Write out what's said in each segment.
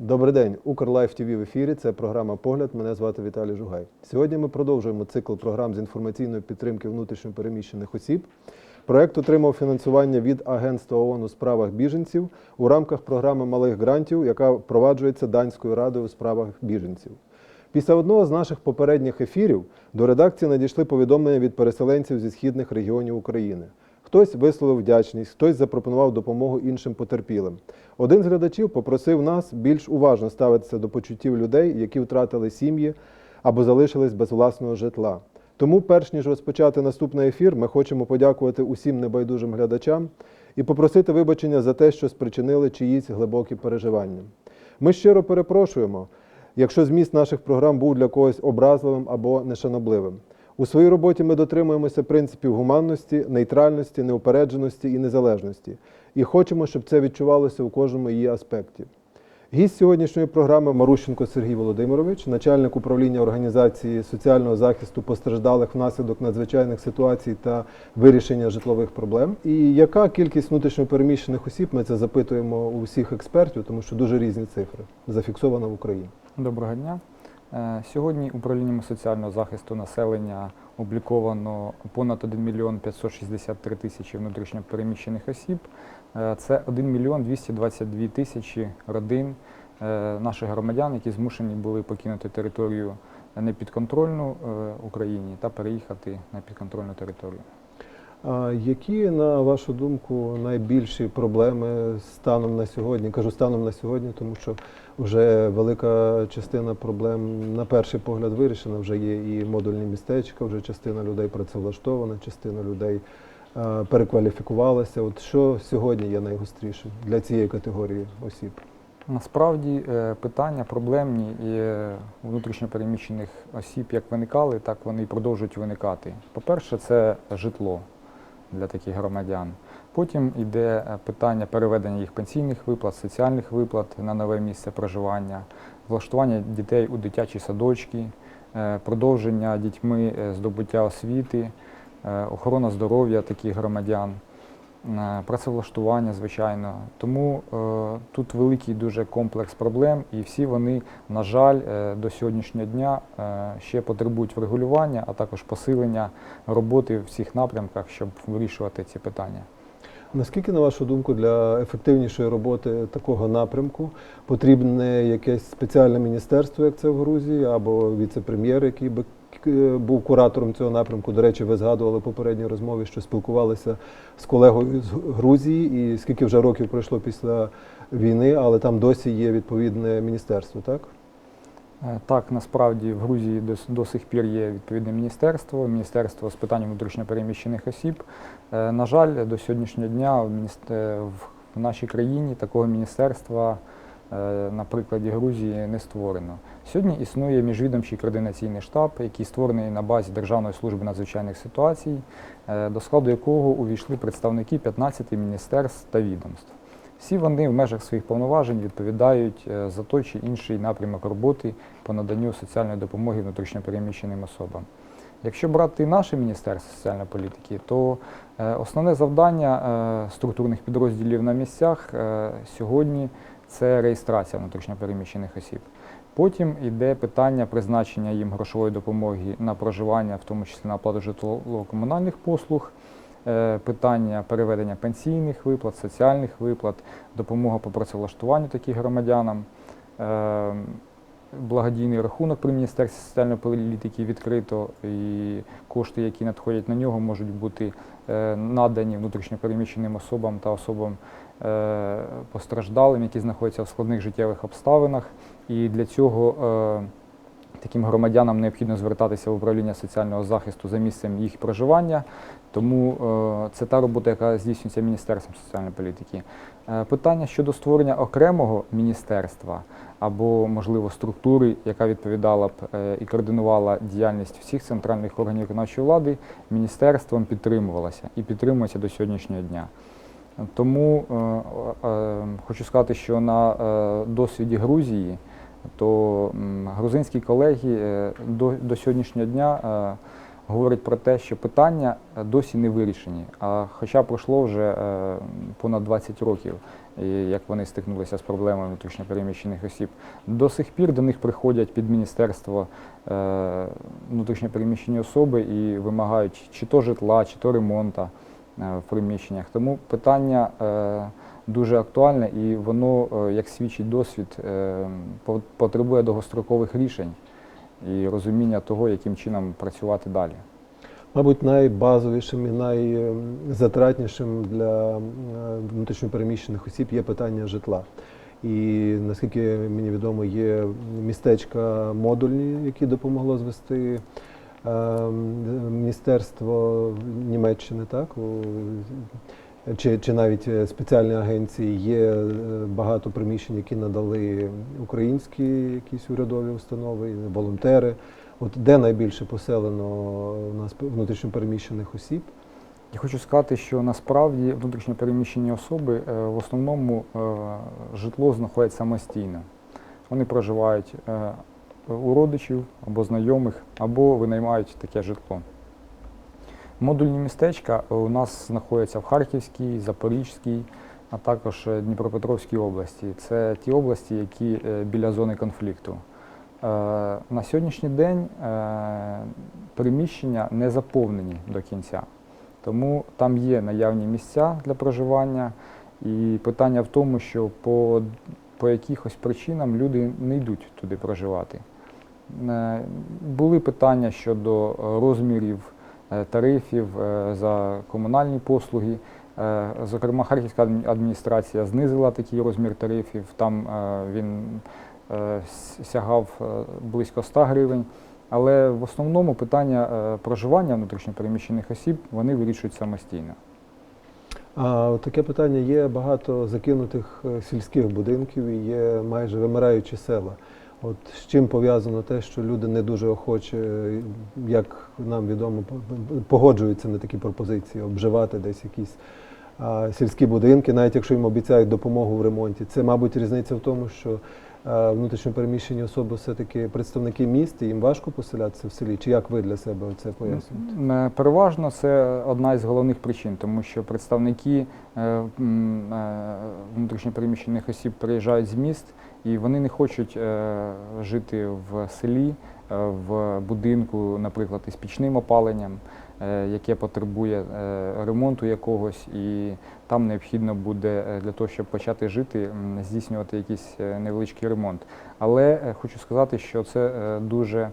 Добрий день, Укрлайф ТВ в ефірі. Це програма Погляд. Мене звати Віталій Жугай. Сьогодні ми продовжуємо цикл програм з інформаційної підтримки внутрішньопереміщених осіб. Проект отримав фінансування від Агентства ООН у справах біженців у рамках програми малих грантів, яка впроваджується Данською радою у справах біженців. Після одного з наших попередніх ефірів до редакції надійшли повідомлення від переселенців зі східних регіонів України. Хтось висловив вдячність, хтось запропонував допомогу іншим потерпілим. Один з глядачів попросив нас більш уважно ставитися до почуттів людей, які втратили сім'ї або залишились без власного житла. Тому, перш ніж розпочати наступний ефір, ми хочемо подякувати усім небайдужим глядачам і попросити вибачення за те, що спричинили чиїсь глибокі переживання. Ми щиро перепрошуємо, якщо зміст наших програм був для когось образливим або нешанобливим. У своїй роботі ми дотримуємося принципів гуманності, нейтральності, неупередженості і незалежності. І хочемо, щоб це відчувалося у кожному її аспекті. Гість сьогоднішньої програми Марущенко Сергій Володимирович, начальник управління організації соціального захисту постраждалих внаслідок надзвичайних ситуацій та вирішення житлових проблем. І яка кількість внутрішньопереміщених осіб? Ми це запитуємо у всіх експертів, тому що дуже різні цифри зафіксовано в Україні. Доброго дня. Е, Сьогодні управлінням соціального захисту населення обліковано понад 1 мільйон 563 тисячі внутрішньопереміщених осіб. Е, Це 1 мільйон 222 тисячі родин е, наших громадян, які змушені були покинути територію непідконтрольну Україні та переїхати на підконтрольну територію. А які, на вашу думку, найбільші проблеми станом на сьогодні? Кажу станом на сьогодні, тому що вже велика частина проблем на перший погляд вирішена. Вже є і модульні містечка, вже частина людей працевлаштована, частина людей е, перекваліфікувалася. От що сьогодні є найгострішим для цієї категорії осіб? Насправді е, питання проблемні і е, внутрішньопереміщених осіб як виникали, так вони і продовжують виникати. По-перше, це житло для таких громадян. Потім йде е, питання переведення їх пенсійних виплат, соціальних виплат на нове місце проживання, влаштування дітей у дитячі садочки, е, продовження дітьми е, здобуття освіти, охорона здоров'я таких громадян. Працевлаштування, звичайно. Тому е, тут великий дуже комплекс проблем, і всі вони, на жаль, е, до сьогоднішнього дня е, ще потребують врегулювання, а також посилення роботи в всіх напрямках, щоб вирішувати ці питання. Наскільки, на вашу думку, для ефективнішої роботи такого напрямку потрібне якесь спеціальне міністерство, як це в Грузії, або віце-прем'єр, який би був куратором цього напрямку? До речі, ви згадували попередній розмові, що спілкувалися з колегою з Грузії, і скільки вже років пройшло після війни, але там досі є відповідне міністерство, так? Е, Так, насправді в Грузії до, до сих пір є відповідне міністерство, міністерство з питань внутрішньопереміщених осіб. Е, На жаль, до сьогоднішнього дня в, мініст- е, в- нашій країні такого міністерства, е, на прикладі Грузії, не створено. Сьогодні існує міжвідомчий координаційний штаб, який створений на базі Державної служби надзвичайних ситуацій, е, до складу якого увійшли представники 15 міністерств та відомств. Всі вони в межах своїх повноважень відповідають е, за той чи інший напрямок роботи по наданню соціальної допомоги внутрішньопереміщеним особам. Якщо брати наше Міністерство соціальної політики, то е, основне завдання е, структурних підрозділів на місцях е, сьогодні це реєстрація внутрішньопереміщених осіб. Потім йде питання призначення їм грошової допомоги на проживання, в тому числі на оплату житлово-комунальних послуг, е, питання переведення пенсійних виплат, соціальних виплат, допомога по працевлаштуванню таким громадянам. Е, Благодійний рахунок при Міністерстві соціальної політики відкрито, і кошти, які надходять на нього, можуть бути е, надані внутрішньопереміщеним особам та особам постраждалим, які знаходяться в складних життєвих обставинах. І для цього е, таким громадянам необхідно звертатися в управління соціального захисту за місцем їх проживання. Тому е, це та робота, яка здійснюється Міністерством соціальної політики. Е, Питання щодо створення окремого міністерства або, можливо, структури, яка відповідала б е, і координувала діяльність всіх центральних органів виконавчої влади, міністерством підтримувалася і підтримується до сьогоднішнього дня. Тому е, е, хочу сказати, що на е, досвіді Грузії, то грузинські колеги е, до, до сьогоднішнього дня е, говорить про те, що питання е, досі не вирішені. А хоча пройшло вже е, понад 20 років, як вони стикнулися з проблемами внутрішньопереміщених осіб, до сих пір до них приходять під міністерство е, внутрішньопереміщені особи і вимагають чи то житла, чи то ремонта е, в приміщеннях. Тому питання е, дуже актуальне і воно, е, як свідчить досвід, е, потребує довгострокових рішень і розуміння того, яким чином працювати далі. Мабуть, найбазовішим і найзатратнішим для е, внутрішньопереміщених осіб є питання житла. І наскільки мені відомо, є містечка модульні, які допомогло звести е, Міністерство Німеччини, так? Чи, чи навіть е, спеціальні агенції є е, багато приміщень, які надали українські якісь урядові установи, волонтери. От де найбільше поселено у нас внутрішньопереміщених осіб? Я хочу сказати, що насправді внутрішньопереміщені особи е, в основному е, житло знаходять самостійно. Вони проживають е, у родичів або знайомих, або винаймають таке житло. Модульні містечка у нас знаходяться в Харківській, Запорізькій, а також е, Дніпропетровській області. Це ті області, які е, біля зони конфлікту. Е, На сьогоднішній день приміщення не заповнені до кінця. Тому там є наявні місця для проживання, і питання в тому, що по, по якихось причинам люди не йдуть туди проживати. Е, Були питання щодо розмірів е, тарифів е, за комунальні послуги. Зокрема, Харківська адміністрація знизила такий розмір тарифів. Там він сягав близько 100 гривень. Але в основному питання проживання внутрішньопереміщених осіб вони вирішують самостійно. А таке питання є багато закинутих сільських будинків і є майже вимираючі села. От з чим пов'язано те, що люди не дуже охоче, е, як нам відомо, по- по- погоджуються на такі пропозиції, обживати десь якісь а, сільські будинки, навіть якщо їм обіцяють допомогу в ремонті. Це, мабуть, різниця в тому, що внутрішньопереміщені особи все-таки представники міст, і їм важко поселятися в селі. Чи як ви для себе це пояснюєте? Е, Переважно це одна із головних причин, тому що представники е, е, внутрішньопереміщених осіб приїжджають з міст і вони не хочуть е, жити в селі, е, в будинку, наприклад, із пічним опаленням, е, яке потребує е, ремонту якогось, і там необхідно буде е, для того, щоб почати жити, здійснювати якийсь е, невеличкий ремонт. Але е, хочу сказати, що це е, дуже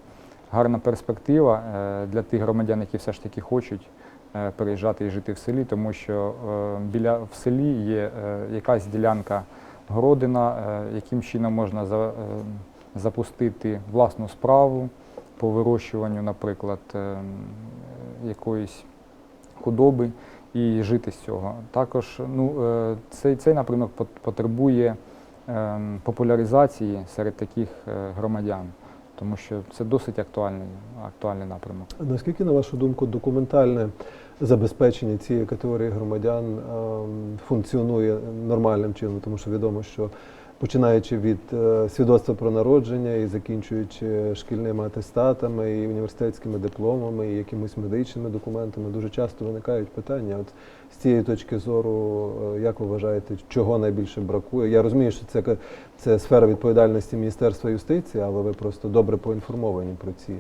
гарна перспектива е, для тих громадян, які все ж таки хочуть е, переїжджати і жити в селі, тому що е, біля в селі є е, якась ділянка городина, е, яким чином можна за- е, запустити власну справу по вирощуванню, наприклад, е, м, е, якоїсь худоби і жити з цього. Також ну, е, цей, цей напрямок потребує ем, популяризації серед таких е, громадян тому що це досить актуальний, актуальний напрямок. Наскільки, на вашу думку, документальне забезпечення цієї категорії громадян ем, функціонує нормальним чином? Тому що відомо, що починаючи від е, свідоцтва про народження і закінчуючи шкільними атестатами, і університетськими дипломами, і якимись медичними документами, дуже часто виникають питання. От з цієї точки зору, е, як ви вважаєте, чого найбільше бракує? Я розумію, що це, це сфера відповідальності Міністерства юстиції, але ви просто добре поінформовані про ці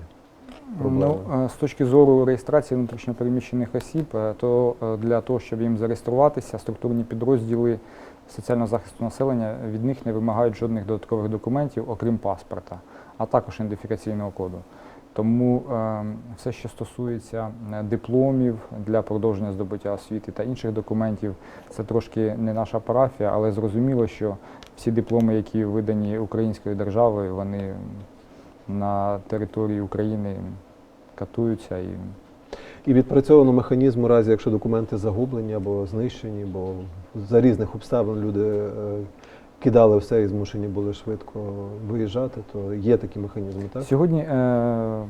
проблеми. Ну, з точки зору реєстрації внутрішньопереміщених осіб, е, то для того, щоб їм зареєструватися, структурні підрозділи соціального захисту населення від них не вимагають жодних додаткових документів, окрім паспорта, а також ідентифікаційного коду. Тому е, все, що стосується е, дипломів для продовження здобуття освіти та інших документів, це трошки не наша парафія, але зрозуміло, що всі дипломи, які видані українською державою, вони на території України катуються і І відпрацьовано механізм у разі, якщо документи загублені або знищені, бо за різних обставин люди е, кидали все і змушені були швидко виїжджати, то є такі механізми, так? сьогодні е,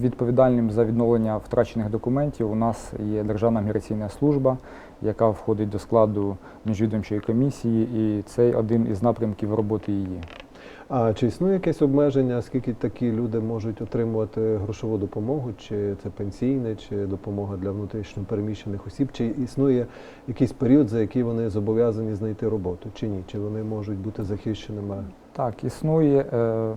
відповідальним за відновлення втрачених документів у нас є Державна міграційна служба, яка входить до складу міжвідомчої комісії, і це один із напрямків роботи її. А чи існує якесь обмеження, скільки такі люди можуть отримувати грошову допомогу, чи це пенсійне, чи допомога для внутрішньо переміщених осіб? Чи існує якийсь період, за який вони зобов'язані знайти роботу, чи ні? Чи вони можуть бути захищеними? Так, існує е,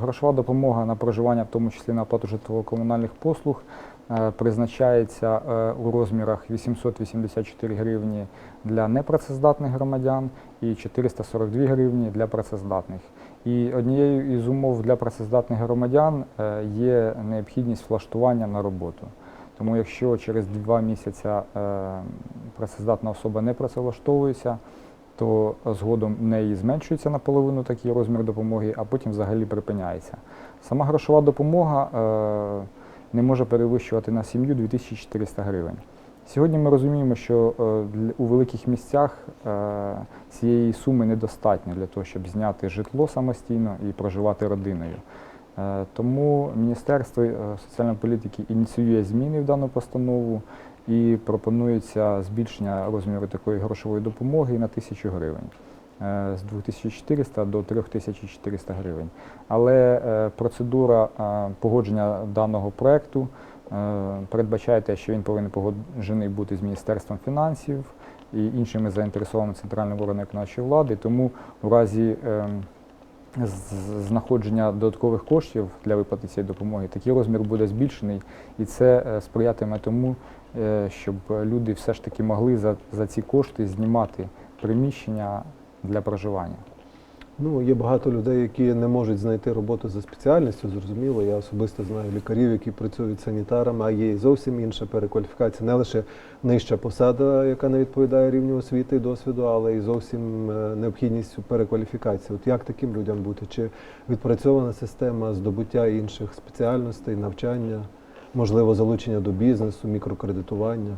грошова допомога на проживання, в тому числі на оплату житлово-комунальних послуг, призначається е, у розмірах 884 гривні для непрацездатних громадян і 442 гривні для працездатних. І однією із умов для працездатних громадян е, є необхідність влаштування на роботу. Тому якщо через два місяці е, працездатна особа не працевлаштовується, то згодом в неї зменшується наполовину такий розмір допомоги, а потім взагалі припиняється. Сама грошова допомога е, не може перевищувати на сім'ю 2400 гривень. Сьогодні ми розуміємо, що е, у великих місцях е, цієї суми недостатньо для того, щоб зняти житло самостійно і проживати родиною. Е, Тому Міністерство соціальної політики ініціює зміни в дану постанову і пропонується збільшення розміру такої грошової допомоги на 1000 гривень. Е, З 2400 до 3400 гривень. Але е, процедура е, погодження даного проекту е, передбачає те, що він повинен погоджений бути з Міністерством фінансів і іншими заінтересованими центральними органами виконавчої влади. Тому в разі знаходження додаткових коштів для виплати цієї допомоги, такий розмір буде збільшений, і це сприятиме тому, щоб люди все ж таки могли за, за ці кошти знімати приміщення для проживання. Ну, є багато людей, які не можуть знайти роботу за спеціальністю, зрозуміло. Я особисто знаю лікарів, які працюють санітарами, а є зовсім інша перекваліфікація, не лише нижча посада, яка не відповідає рівню освіти і досвіду, але й зовсім е, необхідність перекваліфікації. От як таким людям бути? Чи відпрацьована система здобуття інших спеціальностей, навчання, можливо, залучення до бізнесу, мікрокредитування?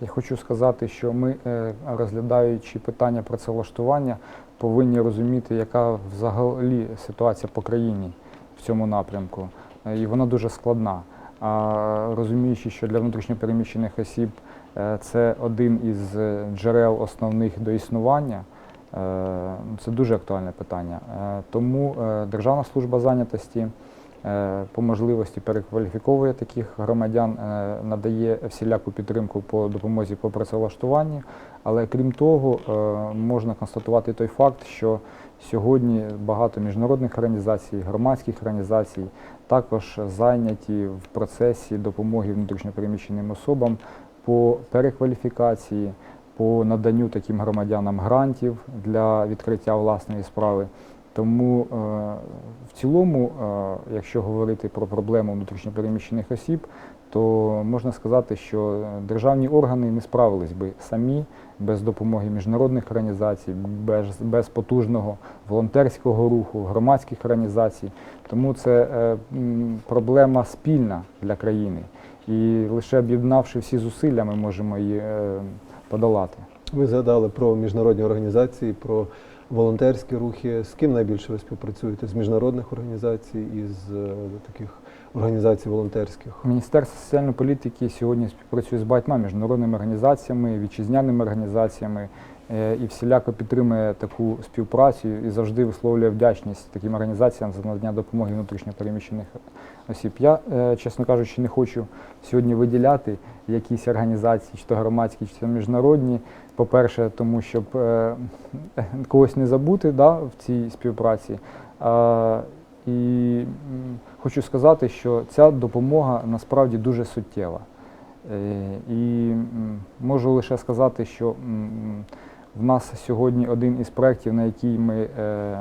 Я хочу сказати, що ми, е, розглядаючи питання працевлаштування, повинні розуміти, яка взагалі ситуація по країні в цьому напрямку. Е, І вона дуже складна. А розуміючи, що для внутрішньопереміщених осіб е, це один із джерел основних до існування, це дуже актуальне питання. Тому Державна служба зайнятості по можливості перекваліфіковує таких громадян, е, надає всіляку підтримку по допомозі по працевлаштуванню. Але крім того, е, можна констатувати той факт, що сьогодні багато міжнародних організацій, громадських організацій також зайняті в процесі допомоги внутрішньопереміщеним особам по перекваліфікації, по наданню таким громадянам грантів для відкриття власної справи. Тому е, в цілому, е, якщо говорити про проблему внутрішньопереміщених осіб, то можна сказати, що державні органи не справились би самі без допомоги міжнародних організацій, без, без потужного волонтерського руху, громадських організацій. Тому це е, проблема спільна для країни. І лише об'єднавши всі зусилля, ми можемо її подолати. Ви згадали про міжнародні організації, про волонтерські рухи. З ким найбільше ви співпрацюєте? З міжнародних організацій і з е, таких організацій волонтерських? Міністерство соціальної політики сьогодні співпрацює з багатьма міжнародними організаціями, вітчизняними організаціями е, і всіляко підтримує таку співпрацю і завжди висловлює вдячність таким організаціям за надання допомоги внутрішньопереміщених осіб. Я, е, чесно кажучи, не хочу сьогодні виділяти якісь організації, чи то громадські, чи то міжнародні. По-перше, тому щоб е, когось не забути да, в цій співпраці. І хочу сказати, що ця допомога насправді дуже суттєва. Е, І можу лише сказати, що в нас сьогодні один із проєктів, на який ми е,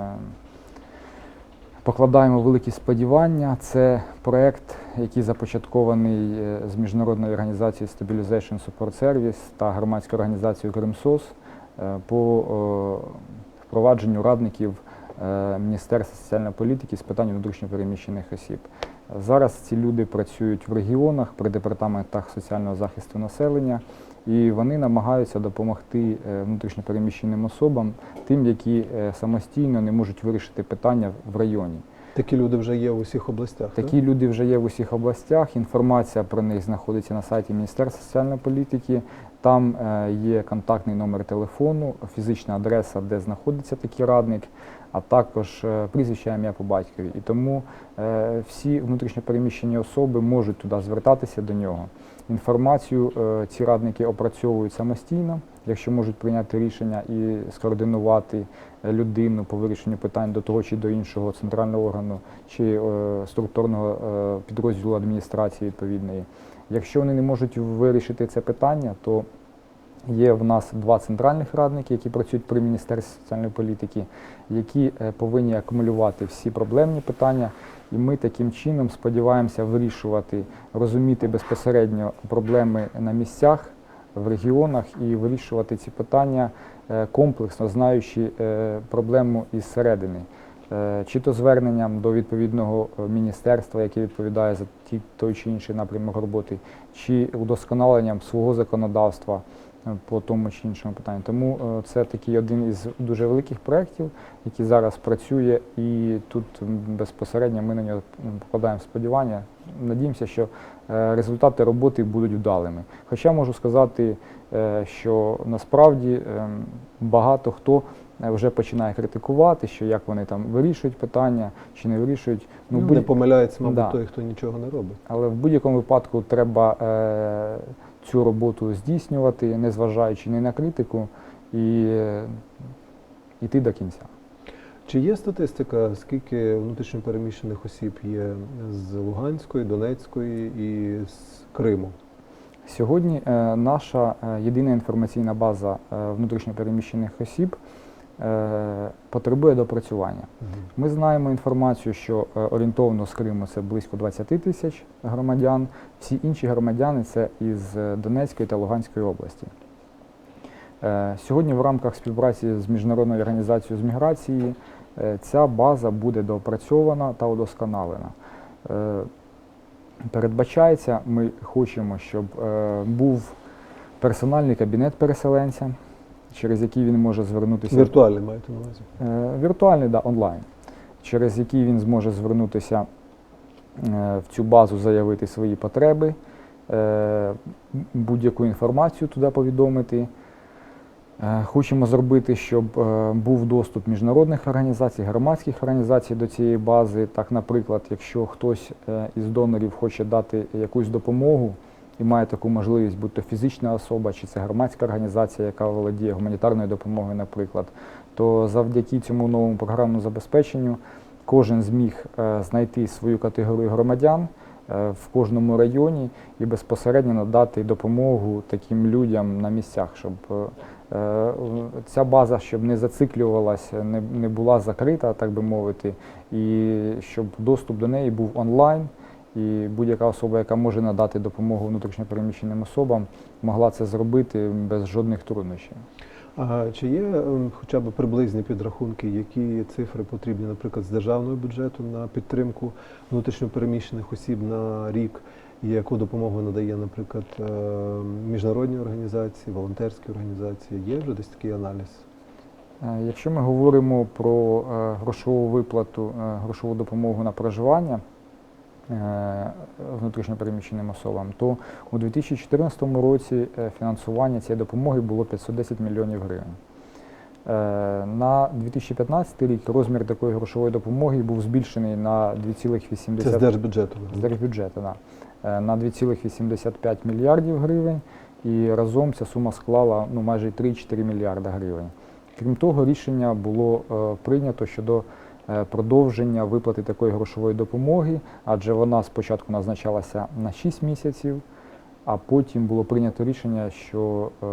покладаємо великі сподівання, це проєкт, який започаткований е, з міжнародною організацією Stabilization Support Service та громадською організацією Кримсос е, по впровадженню радників е, Міністерства соціальної політики з питань внутрішньопереміщених осіб. Зараз ці люди працюють в регіонах при департаментах соціального захисту населення, і вони намагаються допомогти внутрішньопереміщеним особам, тим, які самостійно не можуть вирішити питання в районі. Такі люди вже є в усіх областях. так? Такі люди вже є в усіх областях. Інформація про них знаходиться на сайті Міністерства соціальної політики. Там е, є контактний номер телефону, фізична адреса, де знаходиться такий радник. а також е, прізвище ім'я по батькові. І тому е, всі внутрішньопереміщені особи можуть туди звертатися до нього. Інформацію е, ці радники опрацьовують самостійно, якщо можуть прийняти рішення і скоординувати людину по вирішенню питань до того чи до іншого центрального органу чи е, структурного е, підрозділу адміністрації відповідної. Якщо вони не можуть вирішити це питання, то Є в нас два центральних радники, які працюють при Міністерстві соціальної політики, які повинні акумулювати всі проблемні питання. І ми таким чином сподіваємося вирішувати, розуміти безпосередньо проблеми на місцях, в регіонах і вирішувати ці питання е, комплексно, знаючи е, проблему із середини. Е, Чи то зверненням до відповідного міністерства, яке відповідає за той чи інший напрямок роботи, чи удосконаленням свого законодавства по тому чи іншому питанню. Тому е, це такий один із дуже великих проєктів, який зараз працює, і тут безпосередньо ми на нього м, покладаємо сподівання. Надіємося, що е, результати роботи будуть вдалими. Хоча можу сказати, е, що насправді ем, багато хто е, вже починає критикувати, що як вони там вирішують питання чи не вирішують. Ну, будь- не помиляється, мабуть, Да. той, хто нічого не робить. але в будь-якому випадку треба е, цю роботу здійснювати, незважаючи ні на критику, і е, йти до кінця. Чи є статистика, скільки внутрішньопереміщених осіб є з Луганської, Донецької і з Криму? Сьогодні е, наша е, єдина інформаційна база внутрішньо внутрішньопереміщених осіб е, потребує допрацювання. Ми знаємо інформацію, що е, орієнтовно з Криму це близько 20 тисяч громадян. Всі інші громадяни це із е, Донецької та Луганської області. Е, Сьогодні в рамках співпраці з Міжнародною організацією з міграції е, ця база буде доопрацьована та удосконалена. Е, Передбачається, ми хочемо, щоб е, був персональний кабінет переселенця, через який він може звернутися Віртуальний маєте на увазі? Е, Віртуальний, да, онлайн, через який він зможе звернутися е, в цю базу, заявити свої потреби, е, будь-яку інформацію туди повідомити. Хочемо зробити, щоб був доступ міжнародних організацій, громадських організацій до цієї бази. Так, наприклад, якщо хтось із донорів хоче дати якусь допомогу і має таку можливість, будь то фізична особа, чи це громадська організація, яка володіє гуманітарною допомогою, наприклад, то завдяки цьому новому програмному забезпеченню кожен зміг е, знайти свою категорію громадян е, в кожному районі і безпосередньо надати допомогу таким людям на місцях, щоб е, ця база щоб не зациклювалася, не була закрита, так би мовити, і щоб доступ до неї був онлайн. І будь-яка особа, яка може надати допомогу внутрішньопереміщеним особам, могла це зробити без жодних труднощів. А чи є ем, хоча б приблизні підрахунки, які цифри потрібні, наприклад, з державного бюджету на підтримку внутрішньопереміщених осіб на рік? Яку допомогу надає, наприклад, е, міжнародні організації, волонтерські організації? Є вже десь такий аналіз? Е, Якщо ми говоримо про е, грошову виплату, грошову допомогу на проживання внутрішньопереміщеним особам, то у 2014 році е, фінансування цієї допомоги було 510 мільйонів гривень. Е, На 2015 рік розмір такої грошової допомоги був збільшений на 2,8 Це з держбюджету. з держбюджету, да. Е, на 2,85 мільярдів гривень, і разом ця сума склала ну, майже 3-4 мільярда гривень. Крім того, рішення було е, прийнято щодо е, продовження виплати такої грошової допомоги, адже вона спочатку назначалася на 6 місяців, а потім було прийнято рішення, що е,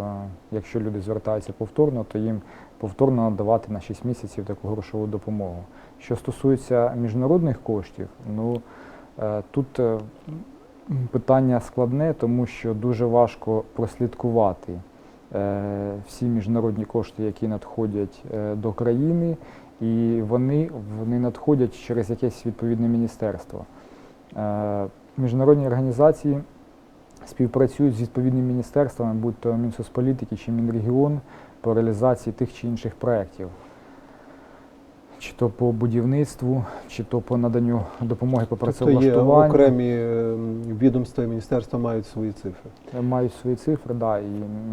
якщо люди звертаються повторно, то їм повторно надавати на 6 місяців таку грошову допомогу. Що стосується міжнародних коштів, ну е, тут е, питання складне, тому що дуже важко прослідкувати е, всі міжнародні кошти, які надходять е, до країни, і вони, вони надходять через якесь відповідне міністерство. Е, Міжнародні організації співпрацюють з відповідними міністерствами, будь то Мінсоцполітики чи Мінрегіон, по реалізації тих чи інших проєктів. Чи то по будівництву, чи то по наданню допомоги по Тобто є окремі е, відомства і міністерства мають свої цифри. Мають свої цифри, да, і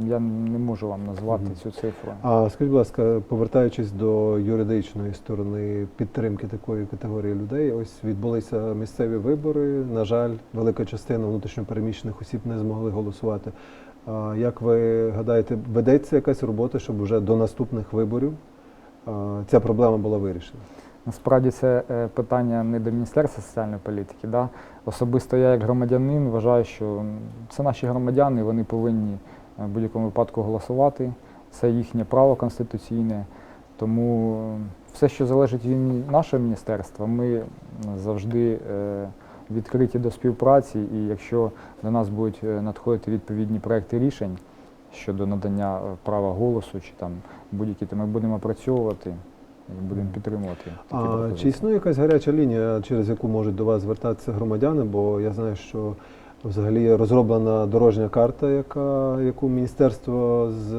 я не можу вам назвати Мгм. цю цифру. А скажіть, будь ласка, повертаючись до юридичної сторони підтримки такої категорії людей, ось відбулися місцеві вибори. На жаль, велика частина внутрішньопереміщених осіб не змогли голосувати. Як ви гадаєте, ведеться якась робота, щоб вже до наступних виборів ця проблема була вирішена? Насправді це е, питання не до Міністерства соціальної політики. Да? Особисто я, як громадянин, вважаю, що це наші громадяни, вони повинні е, в будь-якому випадку голосувати. Це їхнє право конституційне. Тому е, все, що залежить від нашого міністерства, ми завжди е, відкриті до співпраці. І якщо до нас будуть е, надходити відповідні проекти рішень щодо надання е, права голосу чи там будь-які, то ми будемо опрацьовувати будемо підтримувати. такі А чи існує якась гаряча лінія, через яку можуть до вас звертатися громадяни? Бо я знаю, що взагалі розроблена дорожня карта, яка, яку міністерство з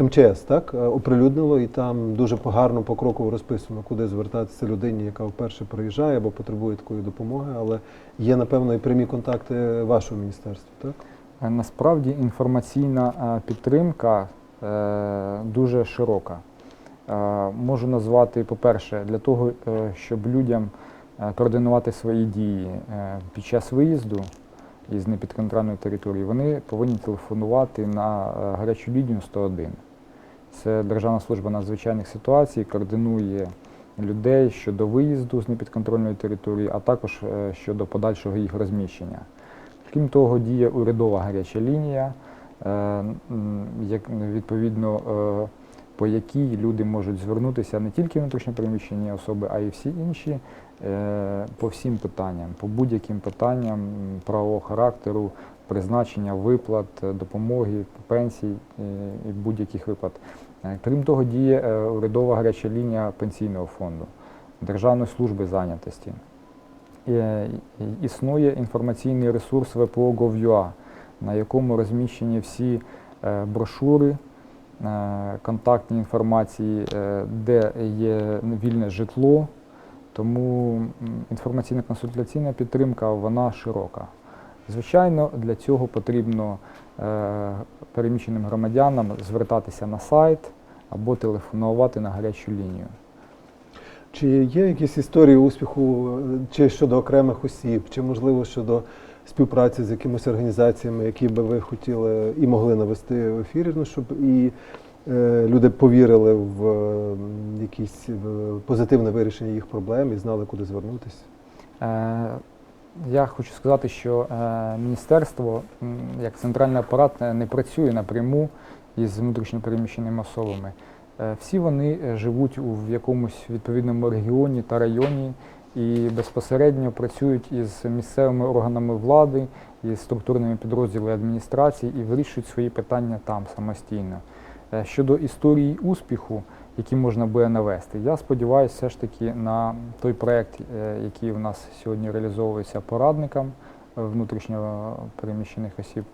МЧС так, е, оприлюднило, і там дуже погарно покроково розписано, куди звертатися людині, яка вперше приїжджає або потребує такої допомоги. Але є, напевно, і прямі контакти вашого міністерства, так? Е, Насправді інформаційна е, підтримка е, дуже широка. Можу назвати, по-перше, для того, щоб людям координувати свої дії під час виїзду із непідконтрольної території, вони повинні телефонувати на гарячу лінію 101. Це Державна служба надзвичайних ситуацій, координує людей щодо виїзду з непідконтрольної території, а також щодо подальшого їх розміщення. Крім того, діє урядова гаряча лінія, е, відповідно, е, по якій люди можуть звернутися не тільки внутрішньопереміщені особи, а й всі інші е, по всім питанням, по будь-яким питанням правового характеру, призначення виплат, допомоги, пенсій і будь-яких виплат. Крім того, діє урядова гаряча лінія пенсійного фонду, Державної служби зайнятості. Е, Існує інформаційний ресурс ВПО.gov.ua, на якому розміщені всі е, брошури, е, контактні інформації, де є вільне житло. Тому м, інформаційно-консультаційна підтримка вона широка. Звичайно, для цього потрібно переміщеним громадянам звертатися на сайт або телефонувати на гарячу лінію. Чи є якісь історії успіху, е, чи щодо окремих осіб, чи можливо щодо співпраці з якимись організаціями, які би ви хотіли і могли навести в ефірі, ну, щоб і е, люди повірили в е, якісь в позитивне вирішення їх проблем і знали, куди звернутися? Е, Я хочу сказати, що е, міністерство, як центральний апарат, е, не працює напряму із внутрішньопереміщеними особами. Е, Всі вони е, живуть у якомусь відповідному регіоні та районі і безпосередньо працюють із місцевими органами влади, із структурними підрозділами адміністрації і вирішують свої питання там самостійно. Е, Щодо історії успіху, які можна буде навести, я сподіваюся все ж таки на той проект, який у нас сьогодні реалізовується порадникам внутрішньо переміщених осіб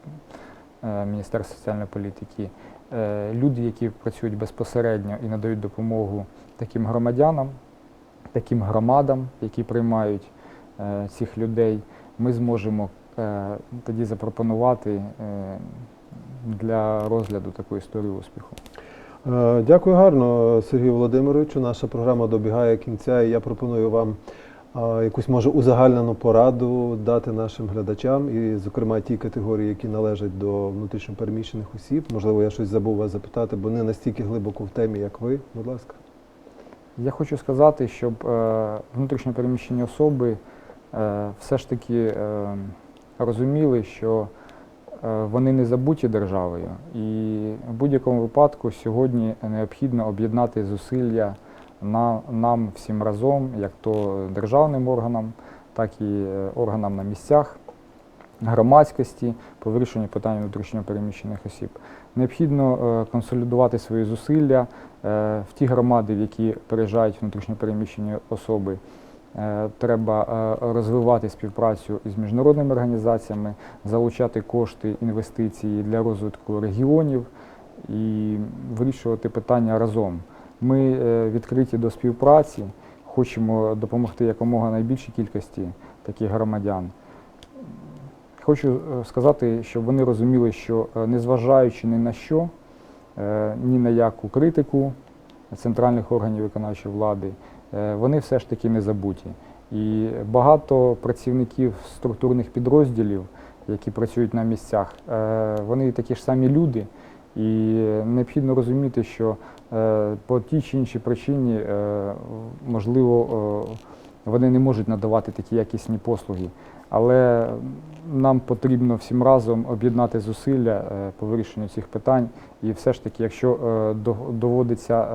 Міністерства соціальної політики. Е, Люди, які працюють безпосередньо і надають допомогу таким громадянам, таким громадам, які приймають е, цих людей, ми зможемо е, тоді запропонувати для розгляду таку історію успіху. Дякую гарно, Сергію Володимировичу. Наша програма добігає кінця, і я пропоную вам якусь може узагальнену пораду дати нашим глядачам, і, зокрема, ті категорії, які належать до внутрішньопереміщених осіб. Можливо, я щось забув вас запитати, бо не настільки глибоко в темі, як ви. Будь ласка. Я хочу сказати, щоб е, внутрішньо переміщені особи е, все ж таки е, розуміли, що вони не забуті державою, і в будь-якому випадку сьогодні необхідно об'єднати зусилля на, нам всім разом, як то державним органам, так і е, органам на місцях, громадськості по вирішенню питань внутрішньо переміщених осіб. Необхідно е, консолідувати свої зусилля е, в ті громади, в які переїжджають внутрішньо переміщені особи. Треба розвивати співпрацю із міжнародними організаціями, залучати кошти, інвестиції для розвитку регіонів і вирішувати питання разом. Ми е, відкриті до співпраці, хочемо допомогти якомога найбільшій кількості таких громадян. Хочу е, сказати, щоб вони розуміли, що е, незважаючи ні на що, ні на яку критику центральних органів виконавчої влади, вони все ж таки не забуті. І багато працівників структурних підрозділів, які працюють на місцях, вони такі ж самі люди, і необхідно розуміти, що е, по тій чи іншій причині, е, можливо, е, вони не можуть надавати такі якісні послуги. Але нам потрібно всім разом об'єднати зусилля по вирішенню цих питань. І все ж таки, якщо до- доводиться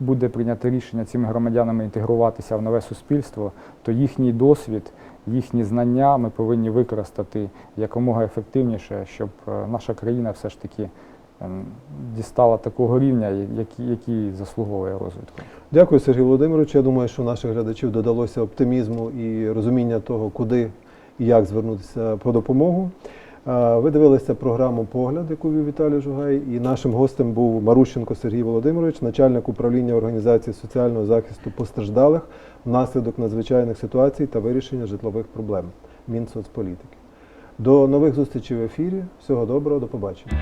буде прийнято рішення цими громадянами інтегруватися в нове суспільство, то їхній досвід, їхні знання ми повинні використати якомога ефективніше, щоб е, наша країна все ж таки ем, дістала такого рівня, який, заслуговує розвитку. Дякую, Сергій Володимирович. Я думаю, що наших глядачів додалося оптимізму і розуміння того, куди і як звернутися по допомогу. Ви дивилися програму Погляд, яку вів Віталій Жугай, і нашим гостем був Марущенко Сергій Володимирович, начальник управління організації соціального захисту постраждалих внаслідок надзвичайних ситуацій та вирішення житлових проблем Мінсоцполітики. До нових зустрічей в ефірі. Всього доброго, до побачення.